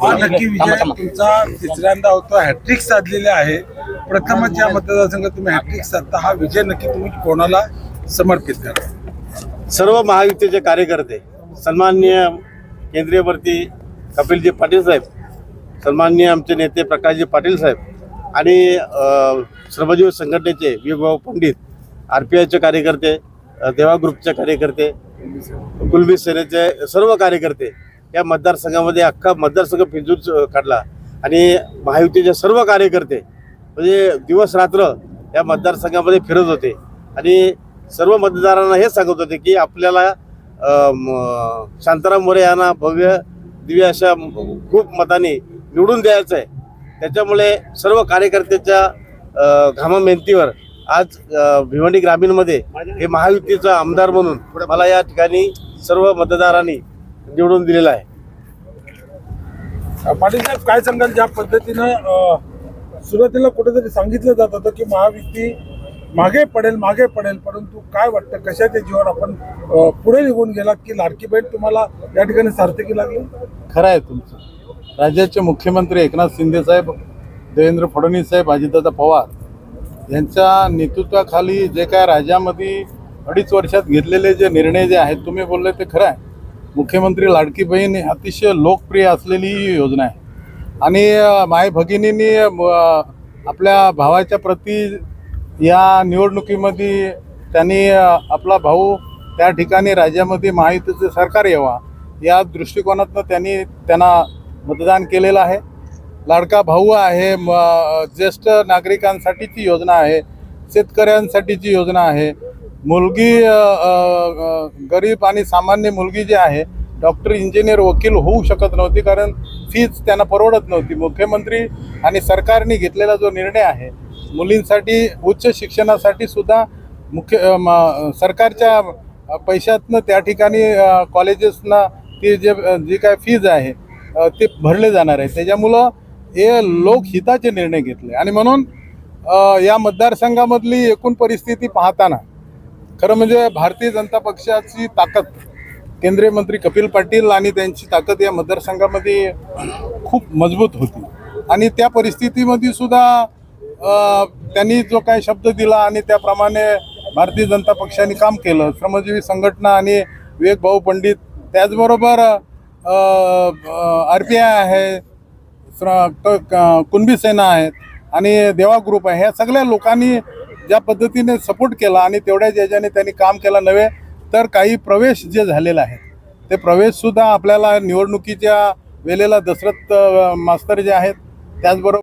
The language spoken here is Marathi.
हा नक्की विजय तुमचा तिसऱ्यांदा होतो हॅट्रिक साधलेले आहे. प्रथमच या मतदारसंघात तुम्ही हॅट्रिक साधता. हा विजय नक्की तुम्ही कोणाला समर्पित करा? सर्व महायुतीचे कार्यकर्ते सन्माननीय केंद्रीय मंत्री कपिलजी पाटील साहेब सन्माननीय आमचे नेते प्रकाशजी पाटील साहेब आणि श्रमजीवी संघटनेचे विभाऊ पंडित आर पी आयचे कार्यकर्ते देवा ग्रुपचे कार्यकर्ते कुलबी सेनेचे सर्व कार्यकर्ते या मतदारसंघामध्ये अख्खा मतदारसंघ पिंजून काढला. आणि महायुतीचे सर्व कार्यकर्ते म्हणजे दिवस रात्र या मतदारसंघामध्ये फिरत होते. आणि सर्व मतदारांना हे सांगत होते की आपल्याला शांताराम मोरे यांना भव्य दिव्य अशा खूप मताने निवडून द्यायचं आहे त्याच्यामुळे सर्व कार्यकर्त्याच्या घामामेहनतीवर आज भिवंडी ग्रामीणमध्ये हे महायुतीचा आमदार म्हणून मला या ठिकाणी सर्व मतदारांनी निवडून दिलेला आहे. पाटील साहेब काय सांगाल ज्या पद्धतीनं सुरुवातीला कुठेतरी सांगितलं जात होतं की महायुती मागे पडेल मागे पडेल परंतु काय वाटतं कशाच्या जीवन आपण पुढे निघून गेलात की लाडकी बहीण तुम्हाला या ठिकाणी सार्थकी लागली? खरं आहे तुमचं. राज्याचे मुख्यमंत्री एकनाथ शिंदे साहेब देवेंद्र फडणवीस साहेब अजितदादा पवार यांच्या नेतृत्वाखाली जे काय राज्यामध्ये अडीच वर्षात घेतलेले जे निर्णय जे आहेत तुम्ही बोलले ते खरं आहे. मुख्यमंत्री लाडकी बहीण ही अतिशय लोकप्रिय असलेली ही योजना आहे. आणि माय भगिनींनी आपल्या भावाच्या प्रती या निवडणुकीमध्ये त्यांनी आपला भाऊ त्या ठिकाणी राज्यामध्ये महायुतीचे सरकार यावा या दृष्टिकोनातनं त्यांनी त्यांना मतदान केलेलं आहे. लाडका भाऊ आहे म- ज्येष्ठ नागरिकांसाठीची योजना आहे शेतकऱ्यांसाठीची योजना आहे मुलगी गरीब आणि सामान्य मुलगी जी आहे डॉक्टर इंजिनियर वकील होऊ शकत नव्हती कारण फीज त्यांना परवडत नव्हती. मुख्यमंत्री आणि सरकारने घेतलेला जो निर्णय आहे मुलींसाठी उच्च शिक्षणासाठी सुद्धा मुख्य म- सरकारच्या पैशातनं त्या ठिकाणी कॉलेजेसना ती जे जी काय फीज आहे ते भरले जाणार आहे. त्याच्यामुळं हे लोकहिताचे निर्णय घेतले. आणि म्हणून या मतदारसंघामधली एकूण परिस्थिती पाहताना खरं म्हणजे भारतीय जनता पक्षाची ताकद केंद्रीय मंत्री कपिल पाटील आणि त्यांची ताकद या मतदारसंघामध्ये खूप मजबूत होती. आणि त्या परिस्थितीमध्ये सुद्धा त्यांनी जो काही शब्द दिला आणि त्याप्रमाणे भारतीय जनता पक्षाने काम केलं श्रमजीवी संघटना आणि विवेक भाऊ पंडित त्याचबरोबर आर पी आय आहे कुणबी सेना आहेत आणि देवा ग्रुप आहे ह्या सगळ्या लोकांनी ज्या पद्धतीने सपोर्ट केला आणि तेवढ्या ज्याच्याने त्यांनी काम केलं नव्हे तर काही प्रवेश जे झालेले आहेत ते प्रवेशसुद्धा आपल्याला निवडणुकीच्या वेळेला दशरथ मास्तर जे आहेत त्याचबरोबर